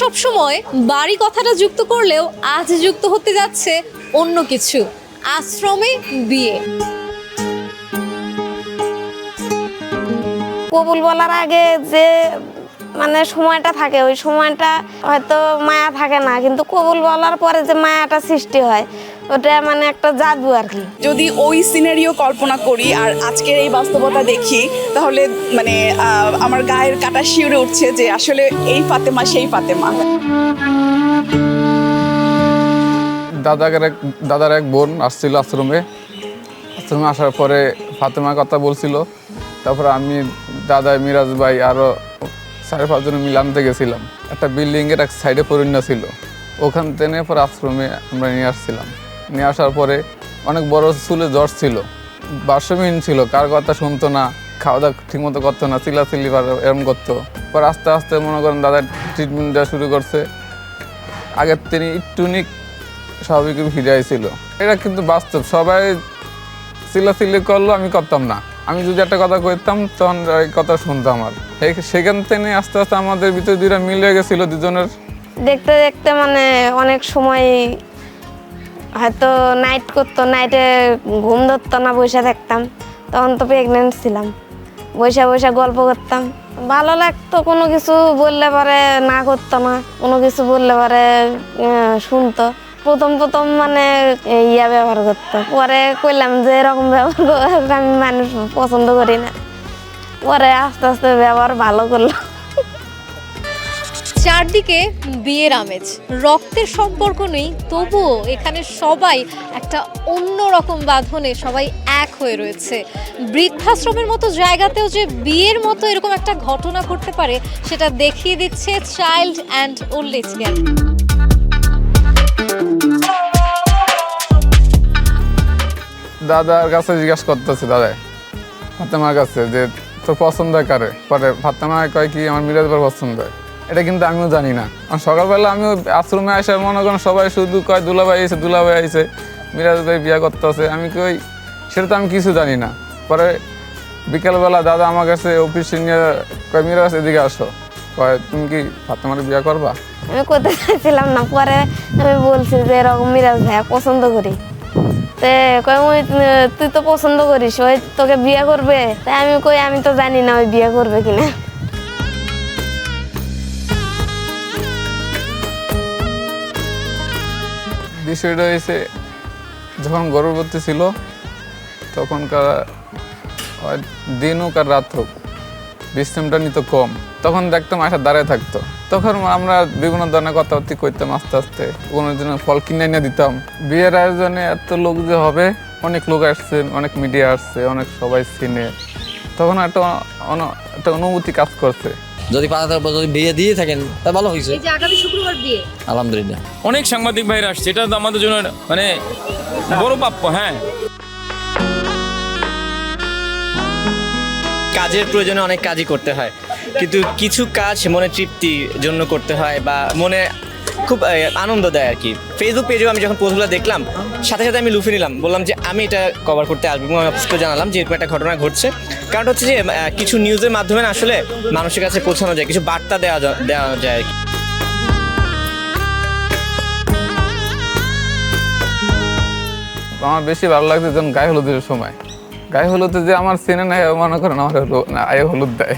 সবসময় বাড়ি কথাটা যুক্ত করলেও আজ যুক্ত হতে যাচ্ছে অন্য কিছু। আশ্রমে বিয়ে। কবুল বলার আগে যে মানে সময়টা থাকে, ওই সময়টা হয়তো মায়া থাকে না, কিন্তু কবুল বলার পরে যে মায়াটা সৃষ্টি হয় ওটা মানে একটা জাদু আর কি। যদি ওই সিনারিও কল্পনা করি আর আজকের এই বাস্তবতা দেখি তাহলে মানে আমার গায়ের কাটা শিউরে উঠছে যে আসলে এই ফাতেমা সেই ফাতেমা। দাদাকে এক দাদার এক বোন আসছিল আশ্রমে। আশ্রমে আসার পরে ফাতেমার কথা বলছিল। তারপরে আমি দাদা মিরাজ ভাই আরও সাড়ে পাঁচজন মিলে আনতে গেছিলাম। একটা বিল্ডিংয়ের এক সাইডে পরিণত ছিল। ওখান থেকে পরে আশ্রমে আমরা নিয়ে আসছিলাম। নিয়ে আসার পরে অনেক বড় চুলে জ্বর ছিল। বাসমিহীন ছিল, কার কথা শুনতো না খাওয়া দাওয়া ঠিকমতো করতো না, চিল্লাচিল্লি বা এরম করতো। পরে আস্তে আস্তে মনে করেন দাদা ট্রিটমেন্ট দেওয়া শুরু করছে। আগের তিনি একটুনি স্বাভাবিক ফিরে আইছিল। এটা কিন্তু বাস্তব, সবাই চিল্লাচিল্লি করল, আমি করতাম না। আমি যদি একটা কথা কইতাম, তখন এই কথা শুনতাম আর সেখান থেকে আস্তে আস্তে আমাদের ভিতরে দুইটা মিলে গেছিল দুজনের। দেখতে দেখতে মানে অনেক সময় হয়তো নাইট করতো নাইটে ঘুম ধরতো না, বসে থাকতাম। তখন তো প্রেগনেন্ট ছিলাম। বসে বসে গল্প করতাম। ভালো লাগতো, কোনো কিছু বললে পরে না করতো না, কোনো কিছু বললে পরে শুনতো। প্রথম প্রথম মানে ইয়া ব্যবহার করতো। পরে কইলাম যে এরকম ব্যবহার আমি মানুষ পছন্দ করি না। পরে আস্তে আস্তে ব্যবহার ভালো করল চারদিকে বিয়ের আমেজ। রক্তের সম্পর্ক নেই, তবুও এখানে সবাই একটা অন্য রকম বাঁধনে সবাই এক হয়ে রয়েছে। বৃদ্ধাশ্রমের মতো জায়গাতেও যে বিয়ের মতো এরকম একটা ঘটনা ঘটতে পারে, সেটা দেখিয়ে দিচ্ছে child and old age care দাদার কাছে জিজ্ঞাসা করতেছে, দাদা, ফাতেমার কাছে, যে তোর পছন্দ কারে? পরে ফাতেমা কয় কি, আমার মিরাজ ভাই পছন্দ। হয় এটা কিন্তু আমিও জানি না। সকালবেলা আমিও আশ্রমে আসে, মনে করেন সবাই শুধু কয়, দুলাভাই আইছে দুলাভাই আইছে, মিরাজ ভাই বিয়া করতেছে। আমি কই সেটা তো আমি কিছু জানি না। পরে বিকেলবেলা দাদা আমার কাছে অফিস নিয়ে কয়, মিরাজ, এদিকে আসো। কয়, তুমি কি ফাতেমার বিয়া করবা? আমি করতে চাইছিলাম না, পরে আমি বলছি যে এরকম মিরাজ ভাইয়া পছন্দ করি। তুই তো পছন্দ করিস, ওই তোকে বিয়ে করবে? তাই আমি কই, আমি তো জানি না ওই বিয়ে করবে কিনা। বিষয়টা হয়েছে, যখন গর্ভবতী ছিল, তখনকার দিন হোক আর রাত হোক, বিশ্রামটা নিত কম। তখন দেখতাম আশা দাঁড়ায় থাকতো। তখন আমরা বিভিন্ন ধরনের কথাবার্তি করতাম আস্তে আস্তে। কোনো জন্য ফল কিনে এনে দিতাম। বিয়ের আয়োজনে এত লোক যে হবে, অনেক লোক আসছে, অনেক মিডিয়া আসছে, অনেক সবাই চিনে। তখন একটা একটা অনুভূতি কাজ করছে। যদি পাতা যদি বিয়ে দিয়ে থাকেন তা ভালো হয়েছে। যে আগামী শুক্রবার বিয়ে। আলহামদুলিল্লাহ। অনেক সাংবাদিক ভাইরা আসছে এটা তো আমাদের জন্য মানে বড় প্রাপ্য হ্যাঁ। কাজের প্রয়োজনে অনেক কাজই করতে হয় কিন্তু কিছু কাজ মনে তৃপ্তির জন্য করতে হয় বা মনে খুব আনন্দ দেয় আর কি। ফেসবুক পেজেও আমি যখন পোস্টগুলো দেখলাম, সাথে সাথে আমি লুফে নিলাম। বললাম যে, আমি এটা কভার করতে আসব। এবং আমি অফিসকে জানালাম যে, এরকম একটা ঘটনা ঘটছে। কারণ হচ্ছে যে কিছু নিউজের মাধ্যমে আসলে মানুষের কাছে পৌঁছানো যায়, কিছু বার্তা দেওয়া দেওয়া যায় আর কি। আমার বেশি ভালো লাগছে যখন গায়ে হলুদের সময়। গায়ে হলুদে যে আমার চেনে নাই মনে করেন আমার আয়ে হলুদ দেয়।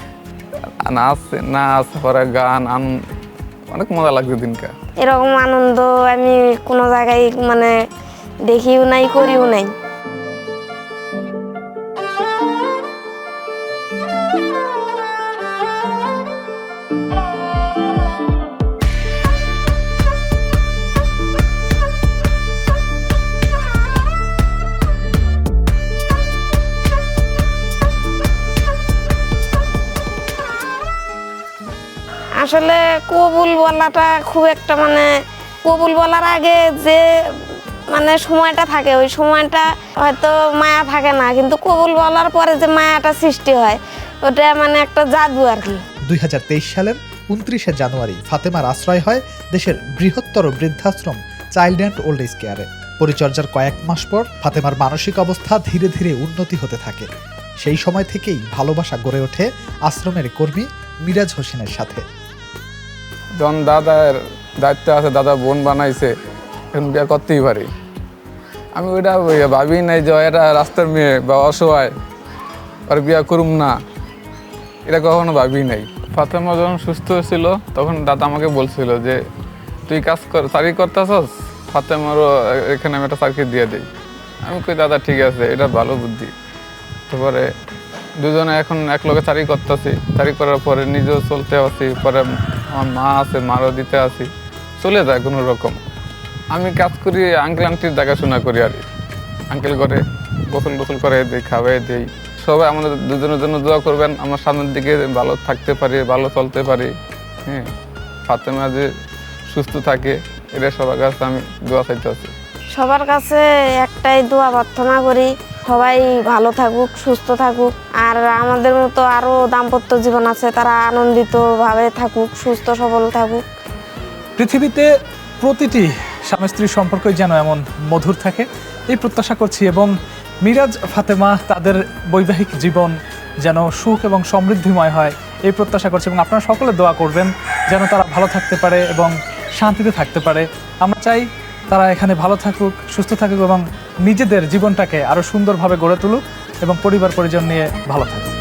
নাচ নাচ পরে গান, আন অনেক মজা লাগছে দিনকা। এরকম আনন্দ আমি কোনো জায়গায় মানে দেখিও নাই করিও নাই। আসলে কবুল বলাটা খুব একটা মানে কবুল বলার আগে যে মানে সময়টা থাকে, ওই সময়টা হয়তো মায়া থাকে না, কিন্তু কবুল বলার পরে যে মায়াটা সৃষ্টি হয়, ওটা মানে একটা জাদু আর কি। দুই হাজার তেইশ সালের উনত্রিশে জানুয়ারি ফাতেমার আশ্রয় হয় দেশের বৃহত্তর বৃদ্ধাশ্রম চাইল্ড অ্যান্ড ওল্ড এজ কেয়ারে। পরিচর্যার কয়েক মাস পর ফাতেমার মানসিক অবস্থা ধীরে ধীরে উন্নতি হতে থাকে। সেই সময় থেকেই ভালোবাসা গড়ে ওঠে আশ্রমের কর্মী মিরাজ হোসেনের সাথে। যখন দাদার দায়িত্ব আছে, দাদা বোন বানাইছে, এখন বিয়ে করতেই পারি। আমি ওইটা ওই ভাবি নাই যে এটা রাস্তার মেয়ে বা অসহায়, আর বিয়ে করুম না। এটা কখনো ভাবি নাই। ফাতেমা যখন সুস্থ হয়েছিল তখন দাদা আমাকে বলছিল যে, তুই কাজ কর, চাকরি করতেছস? ফাতেমারও এখানে আমি একটা চাকরি দিয়ে দিই। আমি কই, দাদা, ঠিক আছে, এটা ভালো বুদ্ধি। তারপরে দুজনে এখন এক লোকে চাকরি করতেছি। চাকরি করার পরে নিজেও চলতে আছি, পরে আমার মা আছে, মারও দিতে আছি চলে যায় কোনো রকম। আমি কাজ করি আঙ্কেল আন্টির দেখাশোনা করি আর আঙ্কেল করে গোসল গোসল করে দিই, খাওয়াই দিই। সবাই আমাদের দুজনের জন্য দোয়া করবেন, আমার সামনের দিকে ভালো থাকতে পারি, ভালো চলতে পারি। হ্যাঁ ফাতেমা যে সুস্থ থাকে, এটা সবার কাছে আমি দোয়া চাইতে আছি সবার কাছে একটাই দোয়া প্রার্থনা করি সবাই ভালো থাকুক, সুস্থ থাকুক। আর আমাদের মতো আরও দাম্পত্য জীবন আছে, তারা আনন্দিতভাবে থাকুক, সুস্থ, সবল থাকুক। পৃথিবীতে প্রতিটি স্বামী স্ত্রীর সম্পর্কই যেন এমন মধুর থাকে। এই প্রত্যাশা করছি এবং মিরাজ, ফাতেমা তাদের বৈবাহিক জীবন যেন সুখ এবং সমৃদ্ধিময় হয়, এই প্রত্যাশা করছি এবং আপনারা সকলে দোয়া করবেন যেন তারা ভালো থাকতে পারে এবং শান্তিতে থাকতে পারে। আমরা চাই তারা এখানে ভালো থাকুক, সুস্থ থাকুক এবং নিজেদের জীবনটাকে আরও সুন্দরভাবে গড়ে তুলুক এবং পরিবার পরিজন নিয়ে ভালো থাকুক।